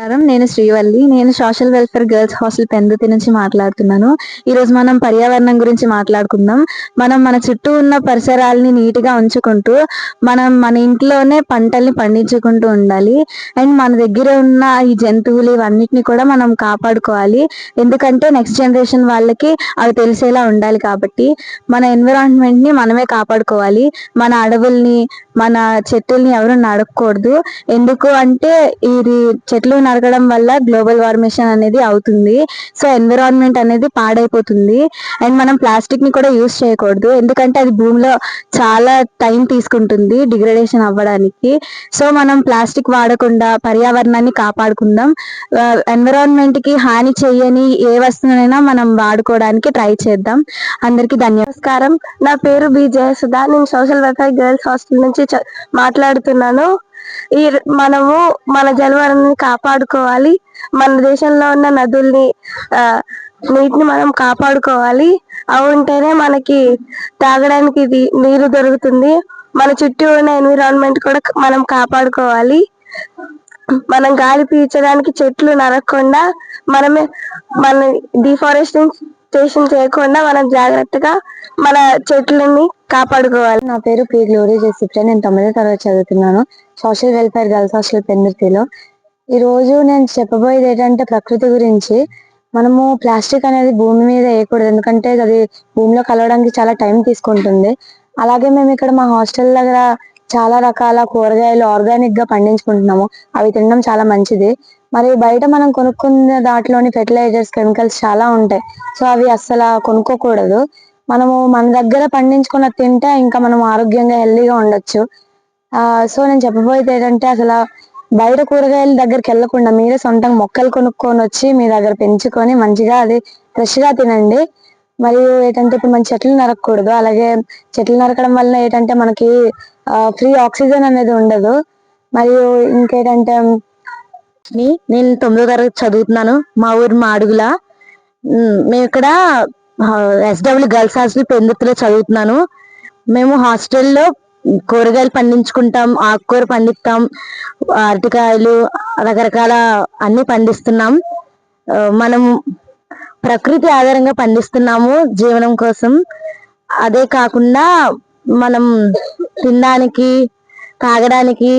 నమస్కారం. నేను శ్రీవల్లి. నేను social welfare girls hostel Penduthi నుంచి మాట్లాడుతున్నాను. ఈ రోజు మనం పర్యావరణం గురించి మాట్లాడుకుందాం. మనం మన చుట్టూ ఉన్న పరిసరాలని నీట్గా ఉంచుకుంటూ మనం మన ఇంట్లోనే పంటల్ని పండించుకుంటూ ఉండాలి. అండ్ మన దగ్గర ఉన్న ఈ జంతువులు ఇవన్నిటిని కూడా మనం కాపాడుకోవాలి. ఎందుకంటే నెక్స్ట్ జనరేషన్ వాళ్ళకి అవి తెలిసేలా ఉండాలి కాబట్టి మన ఎన్విరాన్మెంట్ని మనమే కాపాడుకోవాలి. మన అడవుల్ని మన చెట్టుల్ని ఎవరు నడకూడదు ఎందుకు అంటే ఇది చెట్లు నరకడం వల్ల గ్లోబల్ వార్మేషన్ అనేది అవుతుంది. సో ఎన్విరాన్మెంట్ అనేది పాడైపోతుంది. అండ్ మనం ప్లాస్టిక్ని కూడా యూస్ చేయకూడదు. ఎందుకంటే అది భూమిలో చాలా టైం తీసుకుంటుంది డిగ్రేడేషన్ అవ్వడానికి. సో మనం ప్లాస్టిక్ వాడకుండా పర్యావరణాన్ని కాపాడుకుందాం. Uh, ఎన్విరాన్మెంట్కి హాని చేయని ఏ వస్తువునైనా మనం వాడుకోవడానికి ట్రై చేద్దాం. అందరికీ ధన్యవాదం నా పేరు బి జయసుధ. నేను సోషల్ వెల్ఫేర్ గర్ల్స్ హాస్టల్ నుంచి మాట్లాడుతున్నాను. ఈ మనము మన జలవరాన్ని కాపాడుకోవాలి. మన దేశంలో ఉన్న నదుల్ని ఆ, నీటిని మనం కాపాడుకోవాలి. అవి ఉంటేనే మనకి తాగడానికి ఇది నీరు దొరుకుతుంది. మన చుట్టూ ఉన్న ఎన్విరాన్మెంట్ కూడా మనం కాపాడుకోవాలి. మనం గాలి పీల్చడానికి చెట్లు నరకకుండా మనమే మన డిఫారెస్టేషన్ చేయకుండా మనం జాగ్రత్తగా మన చెట్లని కాపాడుకోవాలి. నా పేరు పి గ్లోరీ జెసిప్రా నేను తొమ్మిదో తరగతి చదువుతున్నాను. సోషల్ వెల్ఫేర్ గర్ల్స్ హాస్టల్ పెందుర్తిలో. ఈ రోజు నేను చెప్పబోయేది ఏంటంటే ప్రకృతి గురించి. మనము ప్లాస్టిక్ అనేది భూమి మీద వేయకూడదు. ఎందుకంటే అది భూమిలో కలవడానికి చాలా టైం తీసుకుంటుంది. అలాగే మేము ఇక్కడ మా హాస్టల్ దగ్గర చాలా రకాల కూరగాయలు ఆర్గానిక్గా పండించుకుంటున్నాము. అవి తినడం చాలా మంచిది. మరి బయట మనం కొనుక్కున్న దాంట్లోని ఫెర్టిలైజర్స్ కెమికల్స్ చాలా ఉంటాయి. సో అవి అస్సలు కొనుక్కోకూడదు. మనము మన దగ్గర పండించుకున్న తింటే ఇంకా మనం ఆరోగ్యంగా హెల్దీగా ఉండొచ్చు. సో నేను చెప్పబోయేది ఏంటంటే అసలు బయట కూరగాయల దగ్గరికి వెళ్ళకుండా మీరే సొంతంగా మొక్కలు కొనుక్కొని వచ్చి మీ దగ్గర పెంచుకొని మంచిగా అది ఫ్రెష్గా తినండి. మరియు ఏంటంటే ఇప్పుడు మన చెట్లు నరకకూడదు. అలాగే చెట్లు నరకడం వల్ల ఏంటంటే మనకి ఫ్రీ ఆక్సిజన్ అనేది ఉండదు. మరియు ఇంకేంటంటే నేను తొమ్మిదో తరగతి చదువుతున్నాను. మా ఊరు మాడుగుల. మేము ఇక్కడ ఎస్డబ్ల్యూ గర్ల్స్ హాస్టల్ పెందుతులో చదువుతున్నాను. మేము హాస్టల్లో కూరగాయలు పండించుకుంటాం ఆకుకూర పండిస్తాం అరటికాయలు రకరకాల అన్ని పండిస్తున్నాం. మనం ప్రకృతి ఆధారంగా పండిస్తున్నాము జీవనం కోసం. అదే కాకుండా మనం తినడానికి తాగడానికి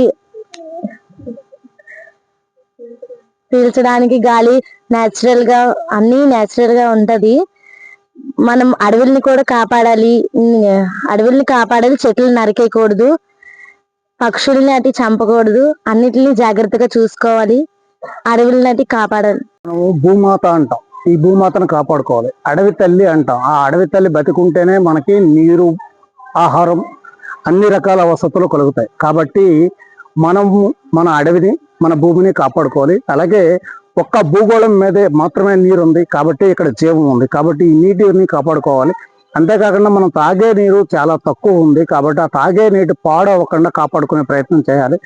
పీల్చడానికి గాలి నేచురల్గా అన్ని ఉంటుంది గా ఉంటది. మనం అడవుల్ని కూడా కాపాడాలి. అడవుల్ని కాపాడాలి చెట్లు నరికేయకూడదు పక్షుల్ని అటు చంపకూడదు అన్నిటిని జాగ్రత్తగా చూసుకోవాలి. అడవుల్ని అటు కాపాడాలి. మనము భూమాత అంటాం. ఈ భూమాతను కాపాడుకోవాలి. అడవి తల్లి అంటాం. ఆ అడవి తల్లి బతికుంటేనే మనకి నీరు ఆహారం అన్ని రకాల వసతులు కలుగుతాయి. కాబట్టి మనము మన అడవిని మన భూమిని కాపాడుకోవాలి. అలాగే ఒక్క భూగోళం మీదే మాత్రమే నీరు ఉంది కాబట్టి ఇక్కడ జీవం ఉంది. కాబట్టి ఈ నీటిని కాపాడుకోవాలి. అంతేకాకుండా మనం తాగే నీరు చాలా తక్కువ ఉంది. కాబట్టి ఆ తాగే నీటి పాడవకుండా కాపాడుకునే ప్రయత్నం చేయాలి.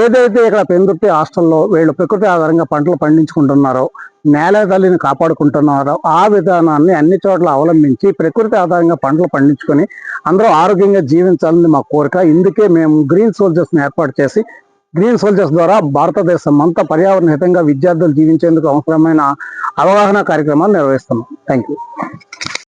ఏదైతే ఇక్కడ పెందుర్తి హాస్టల్లో వీళ్ళు ప్రకృతి ఆధారంగా పంటలు పండించుకుంటున్నారో నేల తల్లిని కాపాడుకుంటున్నారో ఆ విధానాన్ని అన్ని చోట్ల అవలంబించి ప్రకృతి ఆధారంగా పంటలు పండించుకొని అందరూ ఆరోగ్యంగా జీవించాలని మా కోరిక. ఇందుకే మేము గ్రీన్ సోల్జర్స్ని ఏర్పాటు చేసి గ్రీన్ సోల్జర్స్ ద్వారా భారతదేశం అంతా పర్యావరణ హితంగా విద్యార్థులు జీవించేందుకు అవసరమైన అవగాహన కార్యక్రమాలు నిర్వహిస్తున్నాం. Thank you